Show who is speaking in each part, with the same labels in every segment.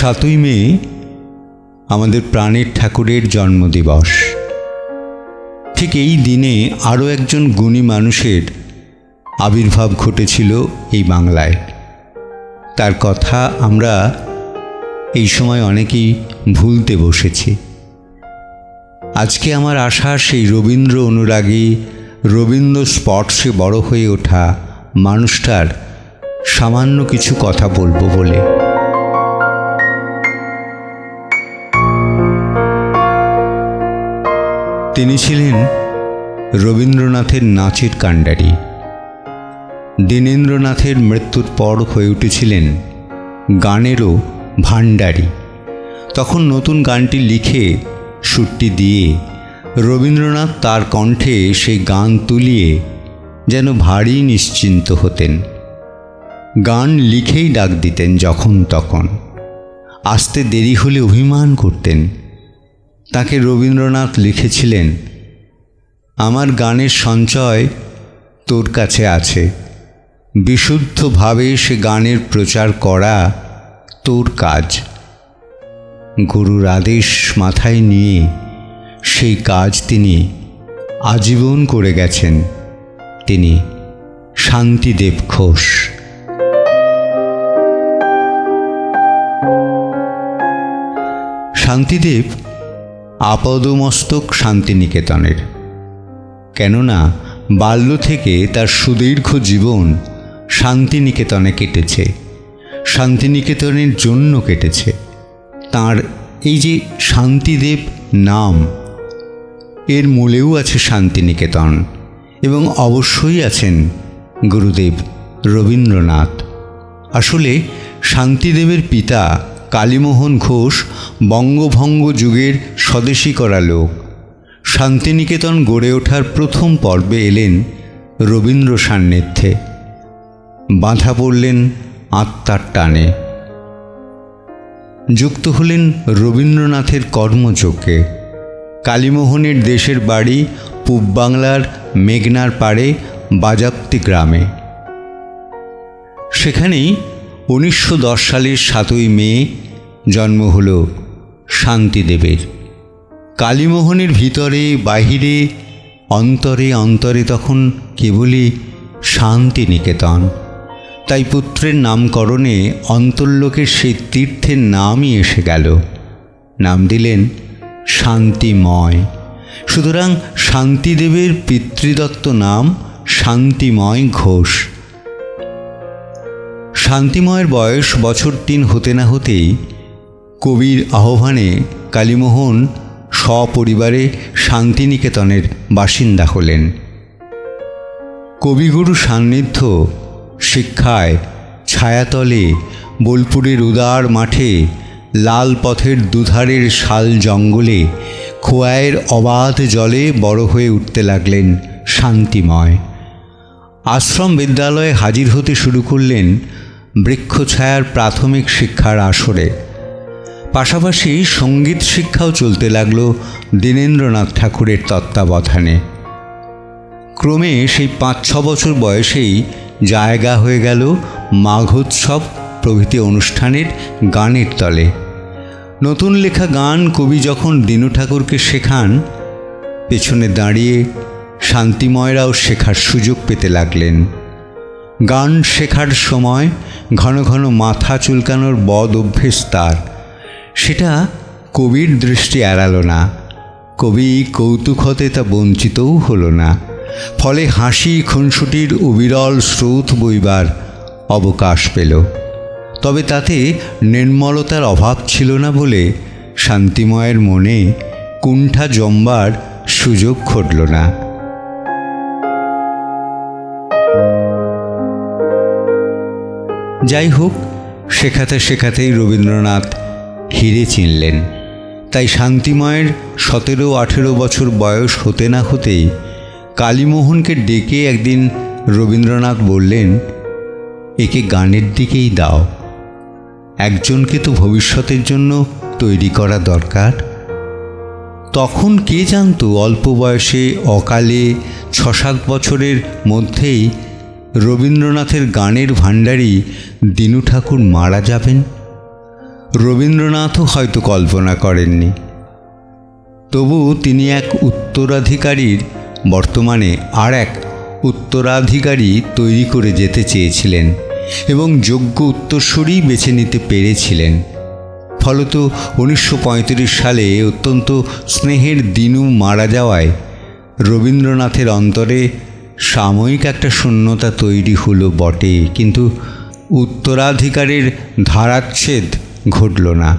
Speaker 1: সাতই মে, আমাদের প্রাণের ঠাকুরের জন্মদিবস। ঠিক এই দিনে আরও একজন গুণী মানুষের আবির্ভাব ঘটেছিল এই বাংলায়। তার কথা আমরা এই সময় অনেকেই ভুলতে বসেছি। আজকে আমার আশা সেই রবীন্দ্র অনুরাগী, রবীন্দ্র স্পর্শে বড় হয়ে ওঠা মানুষটার সামান্য কিছু কথা বলব বলে। তিনি ছিলেন রবীন্দ্রনাথের নাচের কাণ্ডারি। দীনেন্দ্রনাথের মৃত্যুর পর হয়ে উঠেছিলেন গানেরও ভাণ্ডারী। তখন নতুন গানটি লিখে সুরটি দিয়ে রবীন্দ্রনাথ তার কণ্ঠে সেই গান তুলিয়ে যেন ভারী নিশ্চিন্ত হতেন। গান লিখেই ডাক দিতেন যখন তখন। আসতে দেরি হলে অভিমান করতেন। তাকে রবীন্দ্রনাথ লিখেছিলেন, আমার গানের সঞ্চয় তোর কাছে আছে। বিশুদ্ধভাবে সে গানের প্রচার করা তোর কাজ। গুরুর আদেশ মাথায় নিয়ে সেই কাজ তিনি আজীবন করে গেছেন। তিনি শান্তিদেব ঘোষ। শান্তিদেব আপাদমস্তক শান্তিনিকেতনের। কেননা বাল্য থেকে তার সুদীর্ঘ জীবন শান্তিনিকেতনে কেটেছে। শান্তিনিকেতনের জন্য কেটেছে। তার এই যে শান্তিদেব নাম, এর মূলেও আছে শান্তিনিকেতন এবং অবশ্যই আছেন গুরুদেব রবীন্দ্রনাথ। আসলে শান্তিদেবের পিতা কালীমোহন ঘোষ বঙ্গভঙ্গ যুগের স্বদেশী করা লোক। শান্তিনিকেতন গড়ে ওঠার প্রথম পর্বে এলেন রবীন্দ্র সান্নিধ্যে। বাঁধা পড়লেন আত্মার টানে। যুক্ত হলেন রবীন্দ্রনাথের কর্মযোগ্যে কালীমোহনের দেশের বাড়ি পূব বাংলার মেঘনার পাড়ে বাজাপ্তি গ্রামে। সেখানেই উনিশশো দশ সালের সাতই মে জন্ম হল শান্তিদেবের। কালীমোহনের ভিতরে, বাহিরে, অন্তরে অন্তরে তখন কেবলই শান্তিনিকেতন। তাই পুত্রের নামকরণে অন্তর্লোকের সেই তীর্থের নামই এসে গেল। নাম দিলেন শান্তিময়। সুতরাং শান্তিদেবের পিতৃদত্ত নাম শান্তিময় ঘোষ। শান্তিময়ের বয়স বছর তিন হতে না হতেই কবির আহ্বানে কালীমোহন সপরিবারে শান্তিনিকেতনের বাসিন্দা হলেন। কবিগুরু সান্নিধ্য শিক্ষায় ছায়াতলে বোলপুরের উদার মাঠে লাল পথের দুধারের শাল জঙ্গলে খোয়ায়ের অবাধ জলে বড় হয়ে উঠতে লাগলেন শান্তিময়। আশ্রম বিদ্যালয়ে হাজির হতে শুরু করলেন বৃক্ষছায়ার প্রাথমিক শিক্ষার আসরে। পাশাপাশি সংগীত শিক্ষাও চলতে লাগল দীনেন্দ্রনাথ ঠাকুরের তত্ত্বাবধানে। ক্রমে সেই পাঁচ ছ বছর বয়সেই জায়গা হয়ে গেল মাঘোৎসব প্রভৃতি অনুষ্ঠানের গানের তলে। নতুন লেখা গান কবি যখন দীনু ঠাকুরকে শেখান, পেছনে দাঁড়িয়ে শান্তিময়রাও শেখার সুযোগ পেতে লাগলেন। গান শেখার সময় ঘন ঘন মাথা চুলকানোর বদ অভ্যেস তার। সেটা কবির দৃষ্টি এড়ালো না। কবি কৌতুক হতে তা বঞ্চিতও হলো না। ফলে হাসি খুনসুটির অবিরল স্রোত বইবার অবকাশ পেল। তবে তাতে নির্মলতার অভাব ছিল না বলে শান্তিময়ের মনে কুণ্ঠা জমবার সুযোগ ঘটল না। যাই হোক, শেখাতে শেখাতেই রবীন্দ্রনাথ হিরে চিনলেন। তাই শান্তিময়ের সতেরো আঠেরো বছর বয়স হতে না হতেই কালীমোহনকে ডেকে একদিন রবীন্দ্রনাথ বললেন, একে গানের দিকেই দাও। একজনকে তো ভবিষ্যতের জন্য তৈরি করা দরকার। তখন কে জানতো, অল্প বয়সে অকালে ছ সাত বছরের মধ্যেই রবীন্দ্রনাথের গানের ভাণ্ডারী দিনু ঠাকুর মারা যাবেন? রবীন্দ্রনাথও হয়তো কল্পনা করেননি। তবু তিনি এক উত্তরাধিকারীর, বর্তমানে আর এক উত্তরাধিকারী তৈরি করে যেতে চেয়েছিলেন এবং যোগ্য উত্তরসূরি বেছে নিতে পেরেছিলেন। ফলত উনিশশো পঁয়ত্রিশ সালে অত্যন্ত স্নেহের দিনু মারা যাওয়ায় রবীন্দ্রনাথের অন্তরে সাময়িক একটা শূন্যতা তৈরি হলো বটে, কিন্তু উত্তরাধিকারের ধারাচ্ছেদ ঘটল না।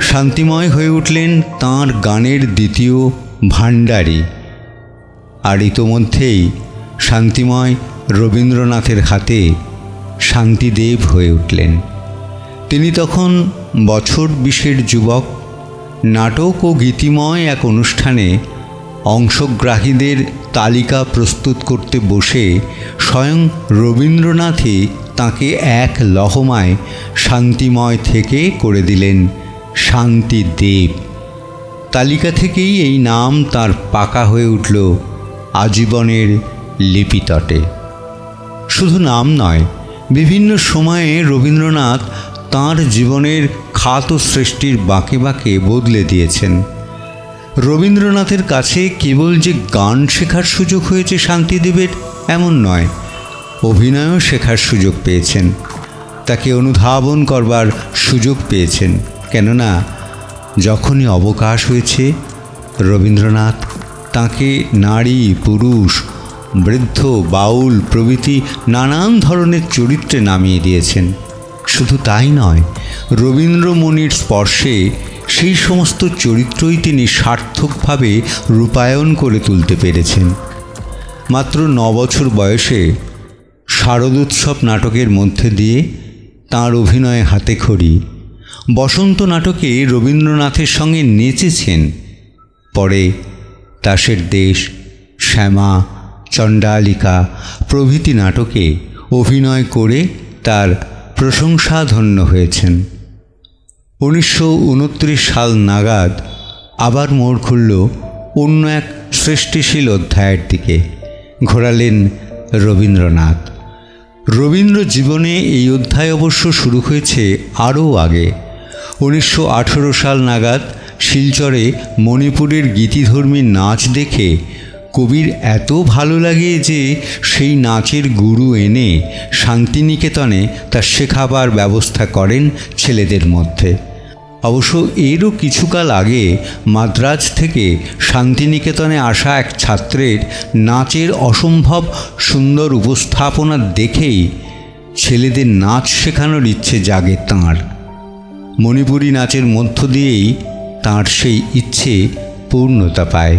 Speaker 1: শান্তিময় হয়ে উঠলেন তাঁর গানের দ্বিতীয় ভাণ্ডারী। আর ইতোমধ্যেই শান্তিময় রবীন্দ্রনাথের হাতে শান্তিদেব হয়ে উঠলেন। তিনি তখন বছর বিশের যুবক। নাটক ও গীতিময় এক অনুষ্ঠানে অংশগ্রাহীদের তালিকা প্রস্তুত করতে বসে স্বয়ং রবীন্দ্রনাথই তাকে এক লহমায় শান্তিময় থেকে করে দিলেন শান্তিদেব তালিকা থেকেই এই নাম তার পাকা হয়ে উঠল আজীবনের লিপিতটে। শুধু নাম নয়, বিভিন্ন সময়ে রবীন্দ্রনাথ তাঁর জীবনের খাত সৃষ্টির বাঁকে বাঁকে বদলে দিয়েছেন। রবীন্দ্রনাথের কাছে কেবল যে গান শেখার সুযোগ হয়েছে শান্তিদেবের, এমন নয়। অভিনয়ও শেখার সুযোগ পেয়েছেন। তাকে অনুধাবন করবার সুযোগ পেয়েছেন। কেননা, যখনই অবকাশ হয়েছে, রবীন্দ্রনাথ তাকে নারী, পুরুষ, বৃদ্ধ, বাউল প্রভৃতি নানান ধরনের চরিত্রে নামিয়ে দিয়েছেন। শুধু তাই নয়, রবীন্দ্রমণির স্পর্শে সেই সমস্ত চরিত্রই তিনি সার্থকভাবে রূপায়ণ করে তুলতে পেরেছেন। মাত্র ন বছর বয়সে শারদোৎসব নাটকের মধ্যে দিয়ে তাঁর অভিনয়ে হাতে খড়ি। বসন্ত নাটকে রবীন্দ্রনাথের সঙ্গে নেচেছেন। পরে দাসের দেশ, শ্যামা, চণ্ডালিকা প্রভৃতি নাটকে অভিনয় করে তার প্রশংসাধন্য হয়েছেন। উনিশশো উনত্রিশ সাল নাগাদ আবার মোড় খুলল অন্য এক সৃষ্টিশীল অধ্যায়ের দিকে। ঘোরালেন রবীন্দ্রনাথ। রবীন্দ্র জীবনে এই অধ্যায় অবশ্য শুরু হয়েছে আরও আগে। উনিশশো আঠেরো সাল নাগাদ শিলচরে মণিপুরের গীতিধর্মী নাচ দেখে কবির এত ভালো লাগে যে সেই নাচের গুরু এনে শান্তিনিকেতনে তা শেখাবার ব্যবস্থা করেন ছেলেদের মধ্যে। অবশ্য এরও কিছুকাল আগে মাদ্রাজ থেকে শান্তিনিকেতনে আসা এক ছাত্রের নাচের অসম্ভব সুন্দর উপস্থাপনা দেখেই ছেলেদের নাচ শেখানোর ইচ্ছে জাগে তাঁর। মণিপুরী নাচের মধ্য দিয়েই তাঁর সেই ইচ্ছে পূর্ণতা পায়।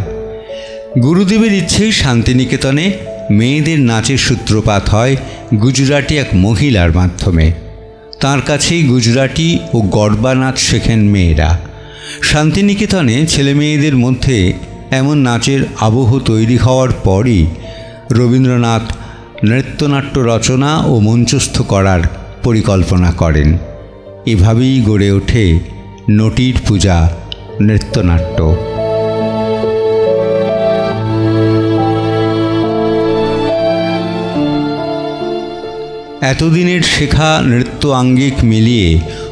Speaker 1: গুরুদেবের ইচ্ছেই শান্তিনিকেতনে মেয়েদের নাচের সূত্রপাত হয় গুজরাটি এক মহিলার মাধ্যমে। তার কাছেই গুজরাটি ও গরবা নাচ শেখেন মেয়েরা। শান্তিনিকেতনে ছেলে মেয়েদের মধ্যে এমন নাচের আবহ তৈরি হওয়ার পরই রবীন্দ্রনাথ নৃত্যনাট্য রচনা ও মঞ্চস্থ করার পরিকল্পনা করেন। এভাবেই গড়ে ওঠে নটির পূজা, নৃত্যনাট্য। এতদিনের শেখা নৃত্য আঙ্গিক মিলিয়ে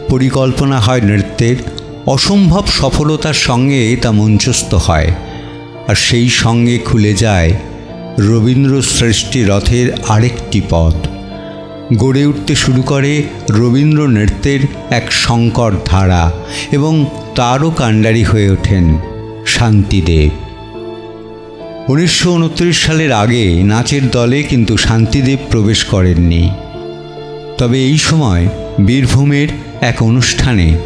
Speaker 1: পরিকল্পনা হয় নৃত্যের, অসম্ভব সফলতার সঙ্গে তা মঞ্চস্থ হয়। আর সেই সঙ্গে খুলে যায় রবীন্দ্র সৃষ্টি রথের আরেকটি পথ। গড়ে উঠতে শুরু করে রবীন্দ্র নৃত্যের এক সংকর ধারা এবং তারও কাণ্ডারি হয়ে ওঠেন শান্তিদেব উনিশশো উনত্রিশ সালের আগে নাচের দলে কিন্তু শান্তিদেব প্রবেশ করেননি। তবে এই সময় বীরভূমের এক অনুষ্ঠানে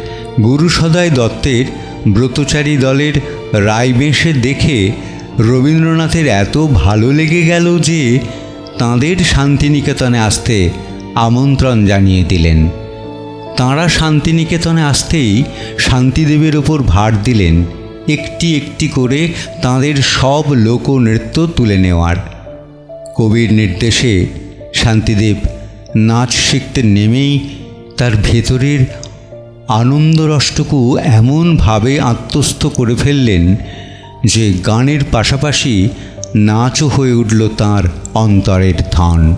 Speaker 1: গুরু সদয় দত্তের ব্রতচারী দলের রায়বেশে দেখে রবীন্দ্রনাথের এত ভালো লেগে গেল যে তাঁদের শান্তিনিকেতনে আসতে আমন্ত্রণ জানিয়ে দিলেন। তাঁরা শান্তিনিকেতনে আসতেই শান্তিদেবের ওপর ভার দিলেন। একটি একটি করে তাঁদের সব লোকনৃত্য তুলে নেওয়ার। কবির নির্দেশে শান্তিদেব নাচ শিখতে নেমেই তার ভেতরের আনন্দরষ্টকু এমনভাবে আত্মস্থ করে ফেললেন যে গানের পাশাপাশি নাচও হয়ে উঠল তার অন্তরের ধান।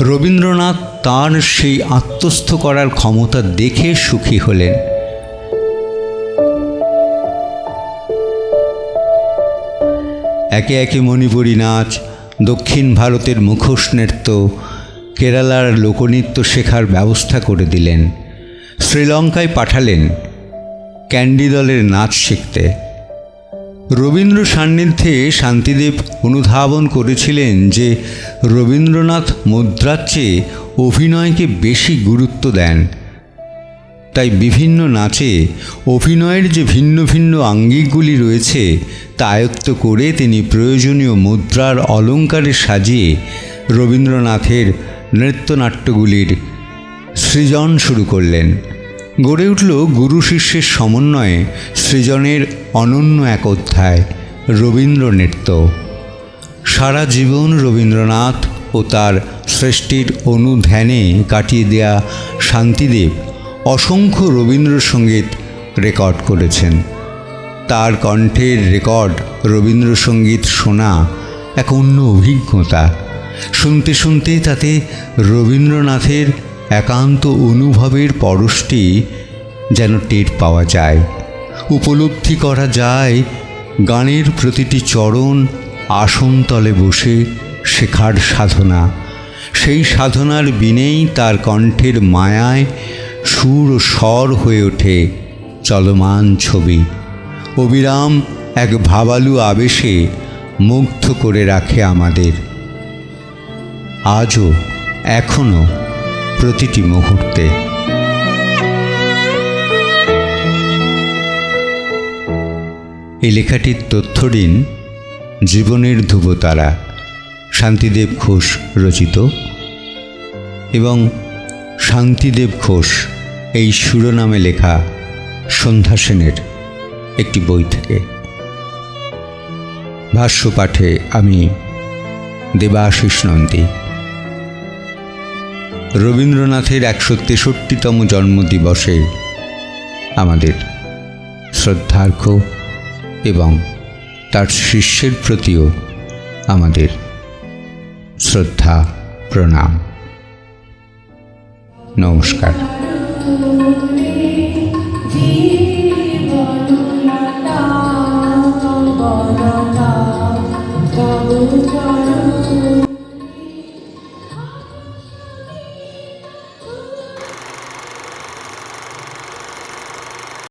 Speaker 1: রবীন্দ্রনাথ তার সেই আত্মস্থ করার ক্ষমতা দেখে সুখী হলেন। একে একে মণিপুরী নাচ, দক্ষিণ ভারতের মুখোশ নৃত্য কেরালার লোকনৃত্য শেখার ব্যবস্থা করে দিলেন। শ্রীলঙ্কায় পাঠালেন ক্যান্ডি দলের নাচ শিখতে। রবীন্দ্র সান্নিধ্যে শান্তিদেব অনুধাবন করেছিলেন যে রবীন্দ্রনাথ মুদ্রার চেয়ে অভিনয়কে বেশি গুরুত্ব দেন। তাই বিভিন্ন নাচে অভিনয়ের যে ভিন্ন ভিন্ন আঙ্গিকগুলি রয়েছে, তা আয়ত্ত করে তিনি প্রয়োজনীয় মুদ্রার অলঙ্কারে সাজিয়ে রবীন্দ্রনাথের নৃত্যনাট্যগুলির সৃজন শুরু করলেন। গড়ে উঠল গুরু শিষ্যের সমন্বয়ে সৃজনের অনন্য এক অধ্যায়, রবীন্দ্র নৃত্য। সারা জীবন রবীন্দ্রনাথ ও তার সৃষ্টির অনুধ্যানে কাটিয়ে দেয়া শান্তিদেব অসংখ্য রবীন্দ্রসঙ্গীত রেকর্ড করেছেন। তার কণ্ঠের রেকর্ড রবীন্দ্রসঙ্গীত শোনা এক অন্য অভিজ্ঞতা। শুনতে শুনতে তাতে রবীন্দ্রনাথের একান্ত অনুভবের পরশটি যেন টের পাওয়া যায়। উপলব্ধি করা যায়, গানের প্রতিটি চরণ আসনতলে বসে শেখার সাধনা। সেই সাধনার বিনেই তার কণ্ঠের মায়ায় সুর ও স্বর হয়ে ওঠে চলমান ছবি। অবিরাম এক ভাবালু আবেশে মুগ্ধ করে রাখে আমাদের। আজও এখনও প্রতিটি মুহূর্তে। এই লেখাটির তথ্য দিন জীবনের ধ্রুবতারা, শান্তিদেব ঘোষ রচিত এবং শান্তিদেব ঘোষ এই শিরোনামে লেখা সন্ধ্যা সেনের একটি বই থেকে। ভাষ্য পাঠে আমি দেবাশিস নন্দী। রবীন্দ্রনাথের একশো তেষট্টিতম জন্মদিবসে আমাদের শ্রদ্ধার্ঘ এবং তার শিষ্যের প্রতিও আমাদের শ্রদ্ধা প্রণাম। নমস্কার।